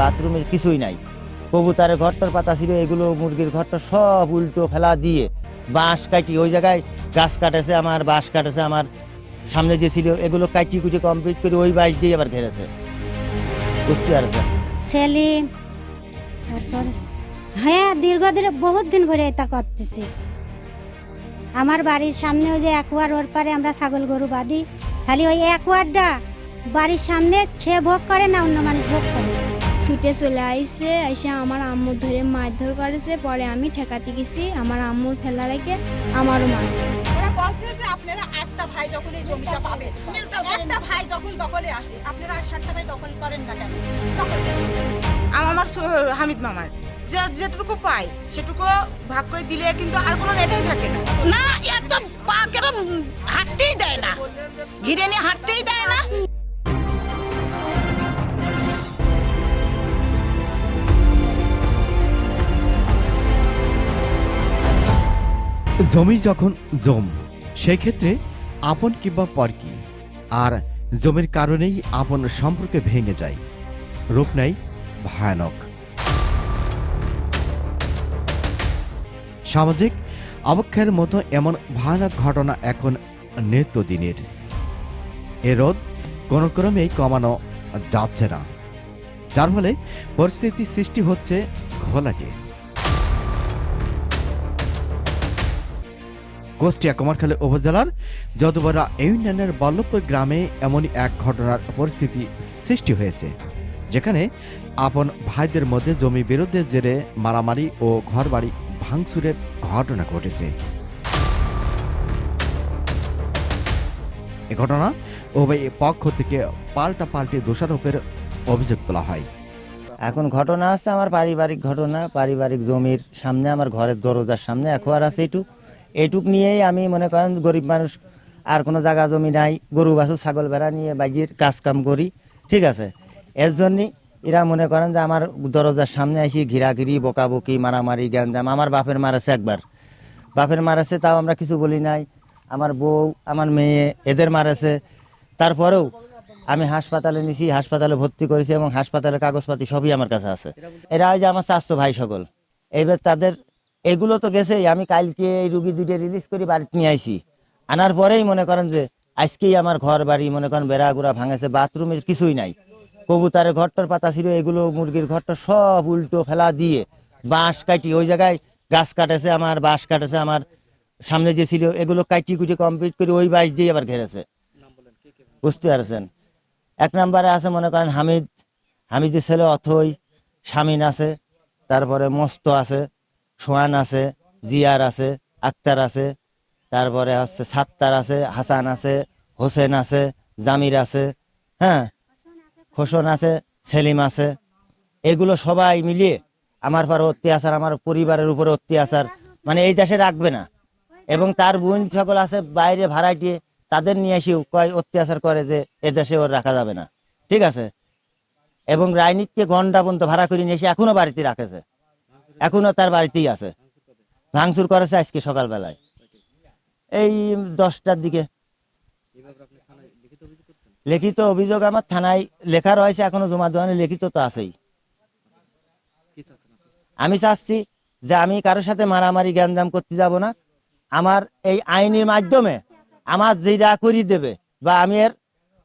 বাথরুমে কিছুই নাই। কবুতারের ঘরটার পাতা ছিল, এগুলো মুরগির ঘরটা সব উল্টো ফেলা দিয়ে বাঁশ কাটি, ওই জায়গায় গাছ কাটেছে আমার, বাঁশ কাটেছে আমার সামনে যে ছিল, এগুলো কাটি কুটি কমপ্লিট করে ওই বাঁশ দিয়ে আবার ঘেরেছে। বুঝতে পারছে সেলিম তারপর হ্যাঁ দীর্ঘদিন, বহুত দিন ধরে এটা করতেছি। আমার বাড়ির সামনেও যে একোয়ার ওর পারে আমরা ছাগল গরু বাঁধি, খালি ওই একোয়ারটা বাড়ির সামনে সে ভোগ করে না অন্য মানুষ ভোগ করে? ছুটে চলে আইসে এসে আমার আম্মুর ধরে মারধর করেছে পরে আমি ঠেকাতে গেছি আমার আম্মুর ফেলা রেখে আমারও মারছে। ওরা বলছে যে আপনারা আটটা ভাই যখন এই জমিটা পাবে একটা ভাই যখন দখলে আসে আপনারা আর সাতটা ভাই দখল করেন না কেন? দখল আমার হামিদ মামার যে যেটুকু পাই সেটুকু ভাগ করে দিলে কিন্তু আর কোনো নেটাই থাকে না। না এর তো পা কেরম হাঁটতেই দেয় না। ঘিরে নিয়ে হাঁটতেই দেয় না। জমি যখন জম, সেক্ষেত্রে আপন কিংবা পর পরকি আর জমির কারণেই আপন সম্পর্কে ভেঙে যায়। রূপ নেয় ভয়ানক। সামাজিক অবক্ষয়ের মতো এমন ভয়ানক ঘটনা এখন নিত্যদিনের। এ রোধ কোনো ক্রমেই কমানো যাচ্ছে না। যার ফলে পরিস্থিতি সৃষ্টি হচ্ছে ঘোলাটে। কুষ্টিয়া কুমারখালী উপজেলার যদুবরা ইউনিয়নের বল্লভপুর গ্রামে এমনই এক ঘটনার পরিস্থিতি সৃষ্টি হয়েছে, যেখানে আপন ভাইদের মধ্যে জমি বিরুদ্ধে জেরে মারামারি ও ঘরবাড়ি ভাঙচুরের ঘটনা ঘটেছে। এ ঘটনা উভয় পক্ষ থেকে পাল্টা পাল্টে দোষারোপের অভিযোগ তোলা হয়। এখন ঘটনা আছে, আমার পারিবারিক ঘটনা, পারিবারিক জমির সামনে, আমার ঘরের দরজার সামনে একোয়ার আছে এইটুক এইটুক নিয়েই আমি মনে করেন গরিব মানুষ, আর কোনো জায়গা জমি নাই, গরু বাছু ছাগল বেড়া নিয়ে বাইজির কাজ কাম করি, ঠিক আছে? এর জন্যই এরা মনে করেন যে আমার দরজার সামনে এসে ঘিরাঘিরি, বকাবকি, মারামারি, গ্যাঞ্জাম। আমার বাপের মারাছে একবার। বাপের মারাছে, তাও আমরা কিছু বলি নাই। আমার বউ, আমার মেয়ে, এদের মারাছে। তারপরেও আমি হাসপাতালে নিছি, হাসপাতালে ভর্তি করেছি এবং হাসপাতালের কাগজপাতি সবই আমার কাছে আছে। এরা যে আমার চারশো ভাই সকল। এইবার তাদের এগুলো তো গেছেই, আমি কালকে এই রুগী দুইটা রিলিজ করে বাড়িতে নিয়ে আইছি। আনার পরেই মনে করেন যে, আজকেই আমার ঘর বাড়ি, মনে করেন বেড়া গুড়া ভাঙেছে বাথরুমে কিছুই নাই। কবুতারের ঘরটার পাতা ছিল, এগুলো মুরগির ঘরটা সব উল্টো ফেলা দিয়ে বাঁশ কাটি, ওই জায়গায় গাছ কাটেছে আমার, বাঁশ কাটেছে আমার, সামনে যে ছিল, এগুলো কাটি কুটি কমপ্লিট করে ওই বাঁশ দিয়ে আবার ঘেরেছে। বুঝতে পারছেন? এক নম্বরে আছে মনে করেন হামিদ, হামিদের ছেলে অথই, শামিন আছে, তারপরে মস্ত আছে সোহান আছে, জিয়ার আছে, আক্তার আছে, তারপরে হচ্ছে সাত্তার আছে, হাসান আছে, হোসেন আছে, জামির আছে হ্যাঁ? খোসন আছে, সেলিম আছে। এগুলো সবাই মিলিয়ে আমার পর অত্যাচার, আমার পরিবারের উপরে অত্যাচার মানে এই দেশে রাখবে না। এবং তার বোন সকল আছে, বাইরে ভাড়াটিয়ে তাদের নিয়ে এসেও কয় অত্যাচার করে যে এ দেশে ওর রাখা যাবে না। ঠিক আছে? এবং রাজনীতিকে ঘণ্টা পর্যন্ত ভাড়া করে নিয়ে এসে এখনও বাড়িতে রাখেছে। এখনও তার বাড়িতেই আছে। ভাঙচুর করেছে আজকে সকালবেলায়। এই দশটার দিকে। লিখিত অভিযোগ আমার থানায় লেখা রয়েছে, এখনও জমা দেওয়ানি লিখিত তো আছেই। আমি চাচ্ছি যে আমি কারোর সাথে মারামারি, গ্যাঞ্জাম করতে যাব না। আমার এই আইনের মাধ্যমে আমার যেটা করি দেবে বা আমি এর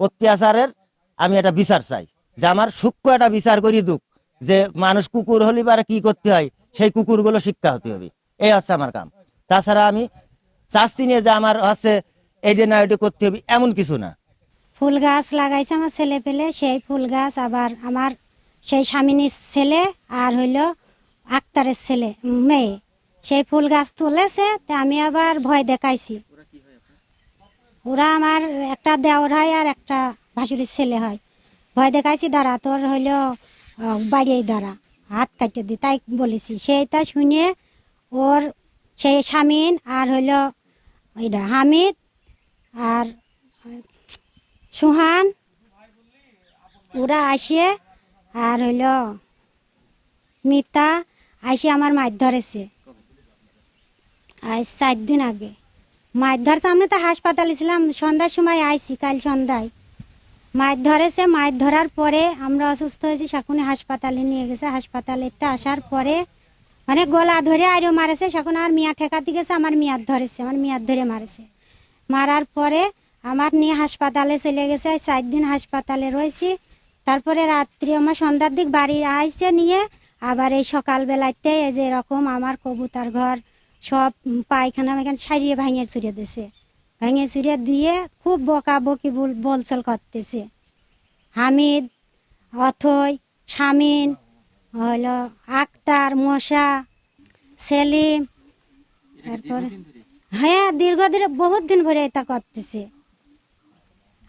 অত্যাচারের আমি একটা বিচার চাই। যে আমার সূক্ষ্ম একটা বিচার করি দুক, যে মানুষ কুকুর হলে বা কি করতে হয় সেই কুকুরগুলো শিক্ষা হতে হবে। এই হচ্ছে আমার কাম। তাছাড়া আমি চাচ্ছি নিয়ে যে আমার হচ্ছে এইটা না ওইটা করতে হবে, এমন কিছু না। ফুল গাছ লাগাইছে আমার ছেলে পেলে, সেই ফুল গাছ আবার আমার সেই স্বামিনীর ছেলে আর হইল আক্তারের ছেলে মেয়ে। সেই ফুল গাছ তুলেছে, তা আমি আবার ভয় দেখাইছি। ওরা আমার একটা দেওর হয় আর একটা ভাসুরির ছেলে হয়। ভয় দেখাইছি, দাঁড়া, তোর হইল বাড়িয়ে দাঁড়া। হাত কাটিয়ে দি, তাই বলেছি। সেইটা শুনে ওর সেই স্বামীন আর হইল ওইটা হামিদ আর সুহান, ওরা আসে আর হইল মিতা আসে আমার মাছ ধরেছে। আজ চার দিন আগে। মাছ ধরতে আমি তো হাসপাতালে ছিলাম, সন্ধ্যার সময় আইছি, কাল সন্ধ্যায়। মাছ ধরেছে মাছ ধরার পরে আমরা অসুস্থ হয়েছি, শাকুনি হাসপাতালে নিয়ে গেছে। হাসপাতালেতে আসার পরে মানে গলা ধরে আরও মারেছে, শাকুন আর মিয়া ঠেকাতে গেছে, আমার মিয়ার ধরেছে, আমার মিয়ার ধরে মারেছে। মারার পরে আমার নিয়ে হাসপাতালে চলে গেছে চার দিন হাসপাতালে রয়েছি। তারপরে রাত্রি, আমার সন্ধ্যার দিক বাড়ি আইসে নিয়ে, আবার এই সকালবেলাতে এই যে এরকম আমার কবুতার ঘর সব পায়খানা এখানে সারিয়ে ভাঙিয়ে চুরিয়ে দিছে ভেঙে চুরিয়ে দিয়ে খুব বকা বকি বল- বলচল করতেছে। হামিদ, অথই শামিন হলো আক্তার, মশা, সেলিম, তারপরে হ্যাঁ দীর্ঘদিন, বহুত দিন ধরে এটা করতেছে।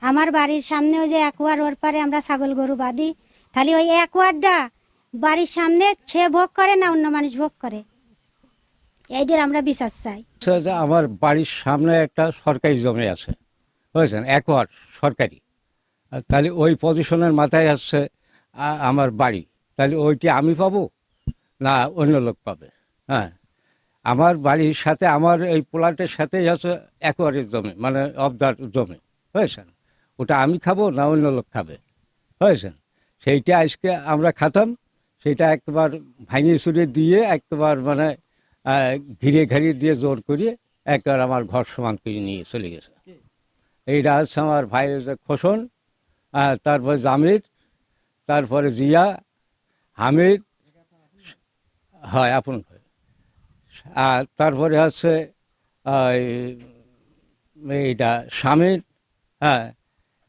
আমার বাড়ির সামনে ওই যে একোয়ার ওর পারে আমরা ছাগল গরু বাঁধি তাহলে ওই একোয়ারটা বাড়ির সামনে সে ভোগ করে না অন্য মানুষ ভোগ করে? এইটার আমরা বিশ্বাস চাই। আমার বাড়ির সামনে একটা সরকারি জমি আছে, বুঝেছেন? একর সরকারি। তাহলে ওই পজিশনের মাথায় আসছে আমার বাড়ি। তাহলে ওইটি আমি পাবো না অন্য লোক পাবে? হ্যাঁ। আমার বাড়ির সাথে, আমার এই প্লাটের সাথেই আছে একরের জমি মানে অবদার জমি, বুঝেছেন? ওটা আমি খাব না অন্য লোক খাবে, বুঝেছেন? সেইটা আজকে আমরা খাতাম, সেটা একবার ভাঙিয়ে চুরিয়ে দিয়ে একবার মানে ঘিরে ঘিরিয়ে দিয়ে জোর করিয়ে একবার আমার ঘর সমান করে নিয়ে চলে গেছে। এইটা হচ্ছে আমার ভাইয়ের খোসন তারপরে জামির, তারপরে জিয়া, হামিদ, হয়, আপন আর তারপরে হচ্ছে এইটা স্বামীর হ্যাঁ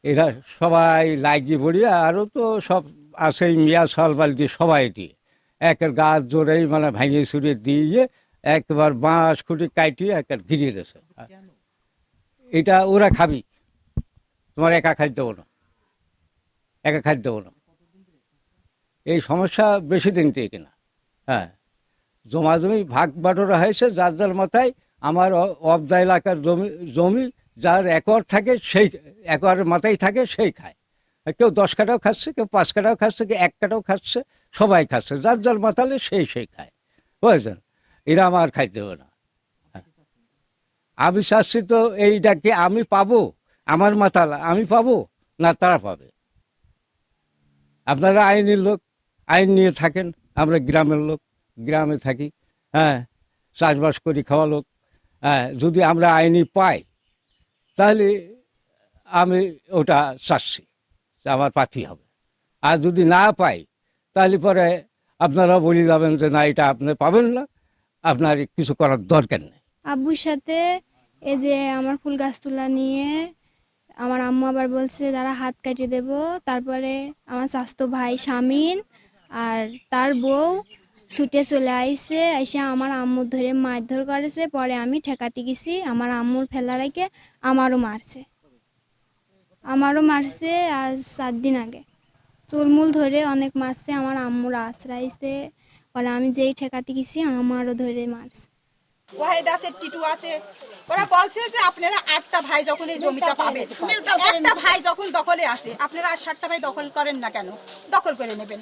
এরা সবাই লাগিয়ে পড়িয়ে, আরও তো সব আছে মিয়া সালবাল দিয়ে সবাই দিয়ে একের গাছ জোরেই মানে ভেঙে ছুড়ে দিয়ে একবার বাঁশ খুঁটি কাটিয়ে একবার ঘিরিয়ে দিয়েছে। এটা ওরা খাবি। তোমার একা খাদ্য দেবো না। একা খাদ্য দেবো না। এই সমস্যা বেশি দিন থেকে না হ্যাঁ। জমা জমি ভাগ বাটোরা হয়েছে, যার যার মাথায় আমার অবদা এলাকার জমি জমি যার একর থাকে সেই একরের মাথায় থাকে সেই খায়। কেউ দশ কাটাও খাচ্ছে, কেউ পাঁচ কাটাও খাচ্ছে, কেউ এক কাটাও খাচ্ছে, সবাই খাচ্ছে। যার যার মাথালে সেই সেই খায়। বুঝেছেন? এরা আমার খাইতে হবে না। আমি চাচ্ছি তো এইটাকে আমি পাবো? আমার মাথাল আমি পাবো না তারা পাবে? আপনারা আইনের লোক, আইন নিয়ে থাকেন, আমরা গ্রামের লোক, গ্রামে থাকি হ্যাঁ চাষবাস করি, খাওয়া লোক হ্যাঁ যদি আমরা আইনি পাই, তাহলে আমি ওটা চাচ্ছি আমার পাতি হবে। আর যদি না পাই, তাহলে পরে আপনারা বলে যাবেন যে না, এটা আপনি পাবেন না। আপনার কিছু করার দরকার নেই। আব্বুর সাথে এই যে আমার ফুল গাছ তোলা নিয়ে আমার আম্মু আবার বলছে তারা হাত কাটিয়ে দেব। তারপরে আমার স্বাস্থ্য ভাই শামিন আর তার বউ ছুটে চলে আইসে এসে আমার আম্মুর ধরে মারধর করেছে। পরে আমি ঠেকাতে গেছি, আমার আম্মুর ফেলা রেখে আমারও মারছে। আমারও মারছে আজ সাত দিন আগে। চুলমুল ধরে অনেক মারছে, আমার আম্মুর আশ্রাইছে। পরে আমি যেই ঠেকাতে গেছি আমারও ধরে মারছে। ওয়াহেদ আছে টিটু আছে। ওরা বলছে যে আপনারা আটটা ভাই যখন এই জমিটা পাবেন একটা ভাই যখন দখলে আসে আপনারা আর সাতটা ভাই দখল করেন না কেন? দখল করে নেবেন।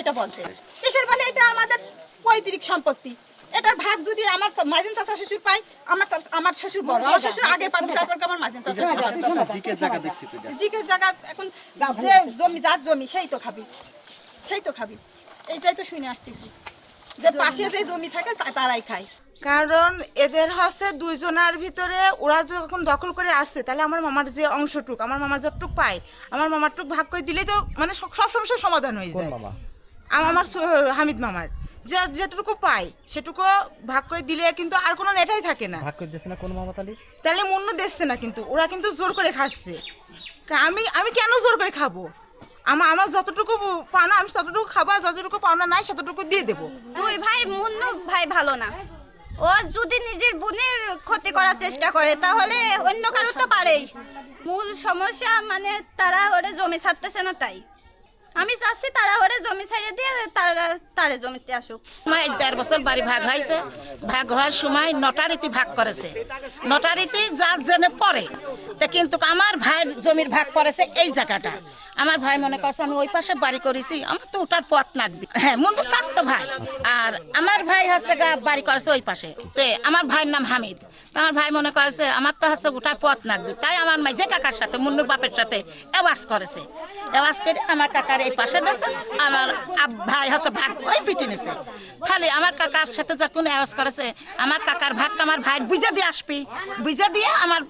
এটা বলছে। কিসের বলে? এটা আমাদের পৈতৃক সম্পত্তি। এটার ভাগ যদি আমার মাঝেন চাচা শ্বশুর পাই আমার আমার শ্বশুর বড়। আমার শ্বশুর আগে পাবে তারপর আমার মাঝেন চাচা জিকের জায়গা এখন যে জমি যার জমি সেই তো খাবি। সেই তো খাবি। এইটাই তো শুনে আসতেছি। যে পাশে যে জমি থাকে তারাই খায়। কারণ এদের হচ্ছে দুইজনের ভিতরে ওরা যখন দখল করে আসছে তাহলে আমার মামার যে অংশটুক আমার মামা যতটুক পায় আমার মামারটুক ভাগ করে দিলেই তো মানে সব সমস্যার সমাধান হয়ে যায়। আমার হামিদ মামার। যে যেটুকু পাই সেটুকু ভাগ করে দিলে কিন্তু আর কোনো নেটাই থাকে না। ভাগ করে দিয়েছে না কোন মামাতালি তাহলে? মন্য দিচ্ছে না কিন্তু ওরা কিন্তু জোর করে খাচ্ছে। আমি আমি কেন জোর করে খাব? আমার আমার যতটুকু পাওনা, আমি ততটুকু খাব যতটুকু পাওনা নাই ততটুকু দিয়ে দেবো। দুই ভাই, মুন্নু ভাই ভালো না। ও যদি নিজের বোনের ক্ষতি করার চেষ্টা করে, তাহলে অন্য কারও তো পারেই। মূল সমস্যা মানে তারা ওরে জমি ছাড়তেছে না তাই। আমি চাচ্ছি তারা ওরে জমি ছাড়িয়ে দিয়ে তারা তারে জমিতে আসুক। এই দেড় বছর বাড়ি ভাগ হয়েছে। ভাগ হওয়ার সময় নটারিতি ভাগ করেছে। নটারিতি যার জেনে পড়ে, তা কিন্তু আমার ভাইয়ের জমির ভাগ পড়েছে এই জায়গাটা। আমার ভাই মনে করছে, আমি ওই পাশে বাড়ি করেছি, আমার তো ওটার পথ লাগবে। হ্যাঁ মুন্ডু স্বাস্থ্য ভাই। আর আমার ভাই হচ্ছে বাড়ি করেছে ওই পাশে। তে আমার ভাইয়ের নাম হামিদ। তা আমার ভাই মনে করেছে, আমার তো হচ্ছে ওটার পথ লাগবে। তাই আমার মাই যে কাকার সাথে, মুন্নুর বাপের সাথে এওয়াজ করেছে। এওয়াজ করে আমার কাকার এই পাশে দেশে আমার ভাই হচ্ছে ভাগ, ওই পিটি নিছে। খালি আমার কাকার সাথে যখন এওয়াজ করেছে, আমার কাকার ভাগটা আমার ভাই বুঝে দিয়ে আসবি। বুঝে দিয়ে আমার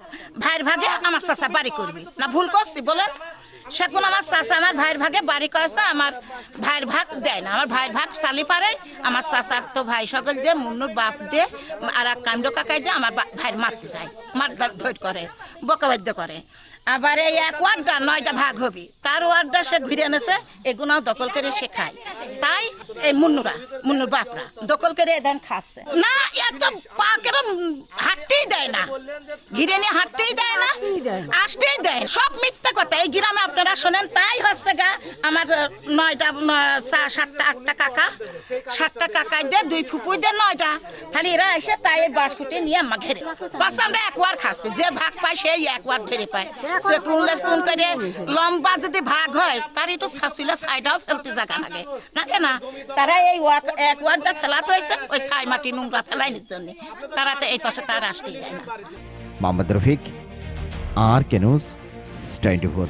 ভাইয়ের ভাগে আমার চাষা বাড়ি করবি। না, ভুল করছি, বলেন। সেগুন আমার চাষা আমার ভাইয়ের ভাগে বাড়ি করেছে, আমার ভাইয়ের ভাগ দেয় না। আমার ভাইয়ের ভাগ চালি পারে, আমার চাষার তো ভাই সকল দিয়ে, মুন্নুর বাপ দিয়ে, আর এক কামড কাকাই দিয়ে আমার ভাইয়ের মারতে যায়। মার ধৈর করে, বকাবাদ্য করে। আবার এই এক ওয়ার্ডটা নয়টা ভাগ হবে। তার ওয়ার্ডটা সে ঘুরে এনেছে এগুলো দখল করে সে খায়। তাই এই মুন্নুরা, মুন্নুর বাপরা, দখল করে এদান খাচ্ছে। না এত পা কেরম হাঁটতেই দেয় না। ঘিরে নিয়ে হাঁটতেই দেয় না, আসতেই দেয়। সব মিথ্যা কথা। এই গ্রামে আপনারা শোনেন, তাই হচ্ছে গা আমার নয়টা সাতটা, আটটা কাকা। সাতটা কাকাই দে, দুই ফুপুই দে, নয়টা। তাহলে এরা এসে তাই বাসকুটি নিয়ে আমার ঘেরে। কষ্ট আমরা একবার খাচ্ছি। যে ভাগ পায়, সেই একবার ধরে পায়। সে কোনলে কোন করে লম্বা যদি ভাগ হয়, তার একটু শাশুলে সাইডাও ফেলতে জায়গা লাগে। নাকে না? তারা এই এক ওয়ার্ডটা ফেলাতে হয়েছে, ওই ছাই মাটি নোংরা ফেলাইনির জন্য। তারা তো এই পাশে তার আসতেই যায় না। মোহাম্মদ রফিক, আর কেনুস টোয়েন্টি ফোর।